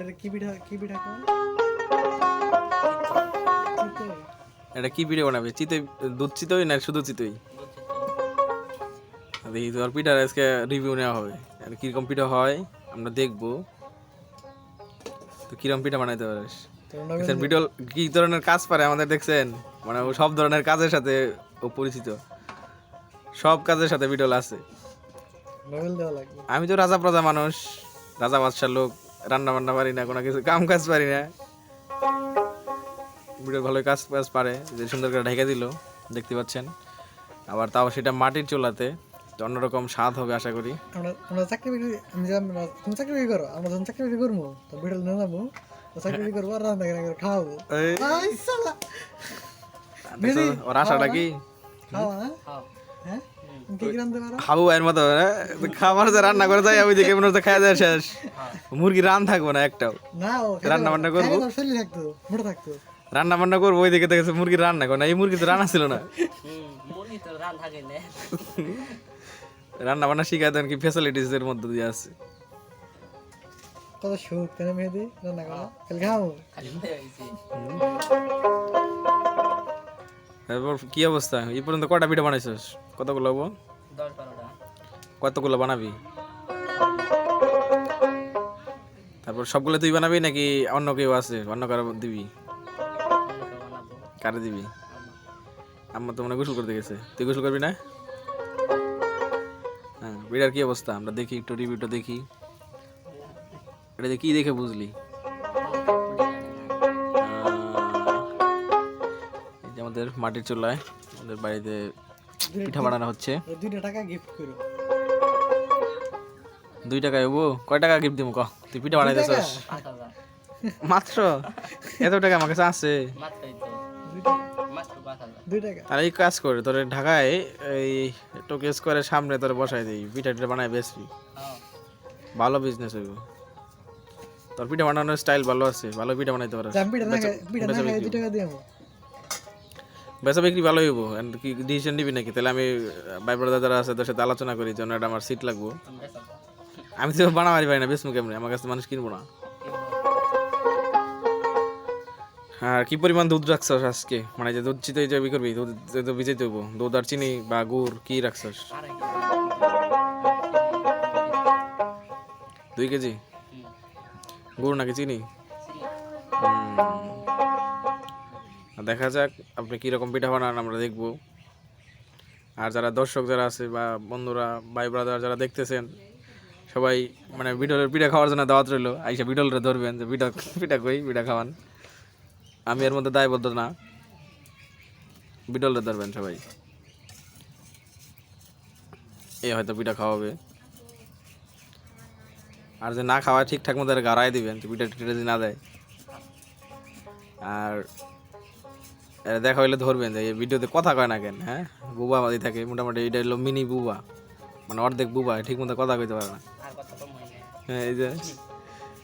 এটা কি পিঠা কি পিঠা কয় এটা কি পিঠে বানাবে? চিতই দুধ চিতই না শুধু চিতই? দেখি তোমার পিঠার আজকে রিভিউ নেওয়া হবে। আর কীরকম পিঠা হয় আমরা দেখব। তো কীরকম পিঠা বানাইতে পারিস? ভিডিও কি ধরনের কাজ পারে আমাদের দেখছেন? মানে ও সব ধরনের কাজের সাথে ও পরিচিত। সব কাজের সাথে ভিডিও আছে। আমি তো রাজা প্রজা মানুষ রাজা বাদশার লোক। রান্না বান্না পারি না কোনো কিছু কাম কাজ পারি না। ভিডিও ভালোই কাজ কাজ পারে যে সুন্দর করে ঢেকে দিল দেখতে পাচ্ছেন। আবার তাও সেটা মাটির চুলাতে তো অন্যরকম স্বাদ হবে আশা করি। আমরা চাকরি বাকরি আমি যে তুমি চাকরি বাকরি করো আমরা যখন চাকরি বাকরি করব তো বিড়াল নিয়ে যাব চাকরি বাকরি করব আর রান্না করে খাওয়াবো। ওর আশাটা কি? খাওয়া। হ্যাঁ? খাব এর মতো হ্যাঁ? খাবার যে রান্না করে যাই ওই দিকে মনে হচ্ছে খাওয়া যায় শেষ। মুরগি রান থাকব না একটাও। না রান্না বান্না করব? রান্না বান্না করব ওই দিকে দেখেছে মুরগি রান্না করে। না এই মুরগি তো রান্না ছিল না। মুরগি তো রান রান্না বান্না শিখায় দেন কি ফ্যাসিলিটিস এর মধ্যে দিয়ে আছে। কত সুখ তাই না মেহেদি? রান্না করা? কাল খাওয়াবো খালি কি অবস্থা? এই পর্যন্ত কটা পিঠা বানাইছিস? কতগুলো হব কতগুলো বানাবি? তারপর সবগুলো তুই বানাবি নাকি অন্য কেউ আছে? অন্য কারও দিবি? কারে দিবি। আমার তো মনে গোসল করতে গেছে। তুই গোসল করবি না? হ্যাঁ পিঠার কি অবস্থা? আমরা দেখি, একটু রিভিউটা দেখি। এটা কি দেখে বুঝলি? আমাদের মাটির চুলায় আমাদের বাড়িতে পিঠা বানানো হচ্ছে। দুইটা টাকা গিফট করো। দুই টাকায় হব কয় টাকা গিফট দিব ক? তুই পিঠা হাজার। মাত্র? এত টাকা আমার কাছে আছে। টাকা? টাকা? আর এই কাজ করে তোর ঢাকায় এই টোকেস করে সামনে তোর বসাই দিই পিঠা টিঠা বানায় বেচবি হ্যাঁ। ভালো বিজনেস হইব। তোর পিঠা বানানোর স্টাইল ভালো আছে ভালো পিঠা বানাইতে পারো পিঠা টাকা দিয়ে বেচা বিক্রি ভালো হইব। কি ডিসিশন নিবি নাকি? তাহলে আমি ভাই ব্রাদার যারা আছে, তাদের সাথে আলোচনা করি যেন এটা আমার সিট লাগবো। আমি তো বানাবারি পারি না বেসমু কেমনে? আমার কাছে মানুষ কিনবো না। আর কি পরিমাণ দুধ রাখছস আজকে? মানে যে দুধ চিতে যাবি করবি, দুধ যে তো ভিজাইতে হইব। দুধ আর চিনি বা গুড় কি রাখছস? দুই কেজি? গুড় নাকি চিনি? দেখা যাক আপনি কীরকম পিঠা বানান, আমরা দেখব। আর যারা দর্শক যারা আছে বা বন্ধুরা, ভাই ব্রাদার যারা দেখতেছেন, সবাই মানে বিটলের পিঠা খাওয়ার জন্য দাওয়াত রইল। আইসা বিটলরা ধরবেন যে পিঠা পিঠা কই? পিঠা খাওয়ান। আমি এর মধ্যে দায়বদ্ধ না। বিটলরা ধরবেন সবাই। এ হয়তো পিঠা খাওয়াবে। আর যে না খাওয়ায় ঠিকঠাক মতো গাড়াই দিবেন পিঠা টিঠা যদি না দেয়। আর দেখা হইলে ধরবেন যে এই ভিডিওতে কথা কয় না কেন হ্যাঁ? বুবা মাদি থাকে মোটামুটি এটা হলো মিনি বুবা। মানে অর্ধেক বুবা ঠিক মতো কথা কইতে পারে না। হয় এই যে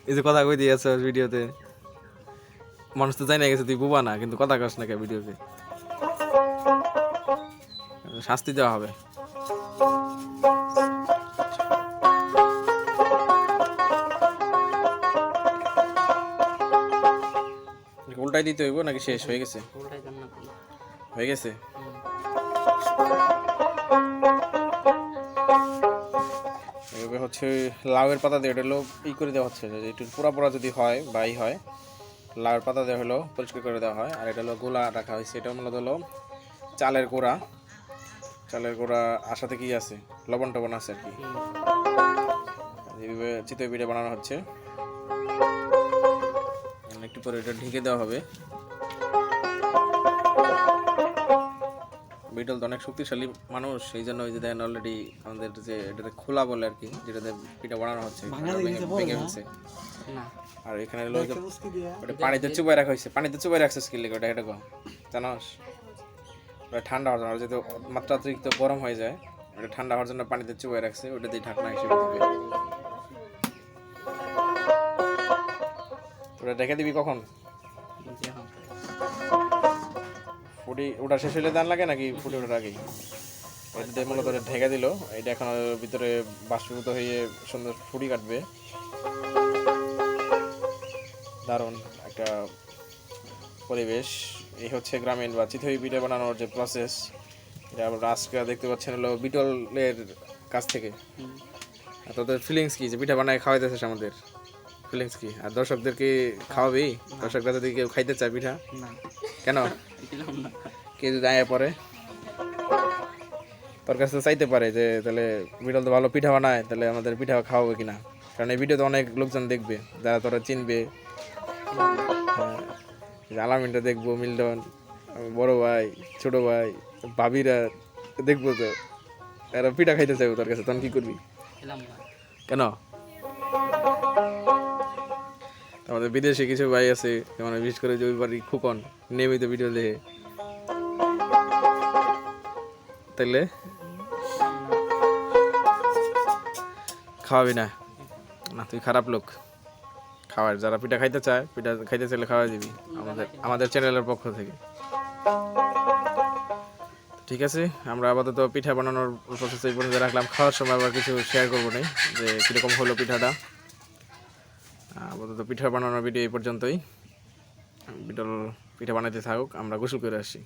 এই যে কথা কই দিয়েছে ভিডিওতে মানুষ তো জানি না গেছে তুই বুবা না কিন্তু কথা কস না কে ভিডিওতে। শাস্তি দেওয়া হবে। উল্টাই দিতে হইব নাকি শেষ হয়ে গেছে? হয়ে গেছে। এভাবে হচ্ছে লাউয়ের পাতা দিয়ে হলো, ই করে দেওয়া হচ্ছে একটু পোড়া পোড়া যদি হয় বা হয়, লাউয়ের পাতা দেওয়া হলো, পরিষ্কার করে দেওয়া হয়, আর এটা হলো গোলা রাখা হয়েছে, এটা মূলত হলো চালের গোড়া। চালের গোড়া আশাতে কি আছে? লবণ টবণ আছে আর কি। এইভাবে চিতই পিঠে বানানো হচ্ছে। একটু পরে এটা ঢেকে দেওয়া হবে। বিটল তো অনেক শক্তিশালী মানুষ সেই জন্য ওই যে দেখেন অলরেডি আমাদের যে এটাতে খোলা বলে আর কি যেটাতে পিঠা বানানো হচ্ছে ভেঙে- আর এখানে হলো ওটা পানিতে চুবাই রাখা হয়েছে পানিতে চুবাই রাখছে স্কিল লেগে ওটা এটা কম জানাস? ওটা ঠান্ডা হওয়ার জন্য আর যেহেতু মাত্রাতিরিক্ত গরম হয়ে যায় ওটা ঠান্ডা হওয়ার জন্য পানিতে চুবাই রাখছে ওটা দিয়ে ঢাকনা হিসেবে দিবে। ওটা রেখে দিবি কখন? ফুটি ওটা শেষ হলে দান লাগে নাকি ফুটি ওঠার আগেই? এটা দিয়ে মূলত ঢেকে দিল। এটা এখন ভিতরে বাষ্পীভূত হয়ে সুন্দর ফুটি কাটবে। দারুণ একটা পরিবেশ। এই হচ্ছে গ্রামীণ বা চিতই পিঠা বানানোর যে প্রসেস এটা আমরা আজকে দেখতে পাচ্ছেন হলো বিটলের কাছ থেকে। তোদের ফিলিংস কি যে পিঠা বানায় খাওয়াইতেছিস আমাদের? ফিলিংস কি? আর দর্শকদেরকে খাওয়াবি? দর্শকরা যদি কেউ খাইতে চায় পিঠা? কেন? কেউ যদি আয়া পরে তোর কাছে চাইতে পারে যে তাহলে বিড়াল তো ভালো পিঠা বানায় তাহলে আমাদের পিঠা খাওয়াবে কিনা? কারণ এই ভিডিওতে অনেক লোকজন দেখবে যারা তোরা চিনবে। হ্যাঁ, আলামিনটা দেখব মিল্টন বড় ভাই ছোট ভাই ভাবিরা দেখব তো। এরা পিঠা খাইতে চাইব তোর কাছে তখন কি করবি? কেন? আমাদের বিদেশে কিছু ভাই আছে, যেমন বিশেষ করে যে বাড়ি খুকন, নিয়মিত ভিডিও দেখে। তাইলে খাওয়াবি না। না, তুই খারাপ লোক। খাওয়ার, যারা পিঠা খাইতে চায়, পিঠা খাইতে চাইলে খাওয়া দিবি আমাদের আমাদের চ্যানেলের পক্ষ থেকে। ঠিক আছে, আমরা আপাতত পিঠা বানানোর প্রসেস এই পর্যন্ত রাখলাম। খাওয়ার সময় আবার কিছু শেয়ার করব না যে কীরকম হলো পিঠাটা। আপাতত পিঠা বানানোর ভিডিও এই পর্যন্তই। বিটল পিঠা বানাইতে থাকুক আমরা গোসল করে আসি।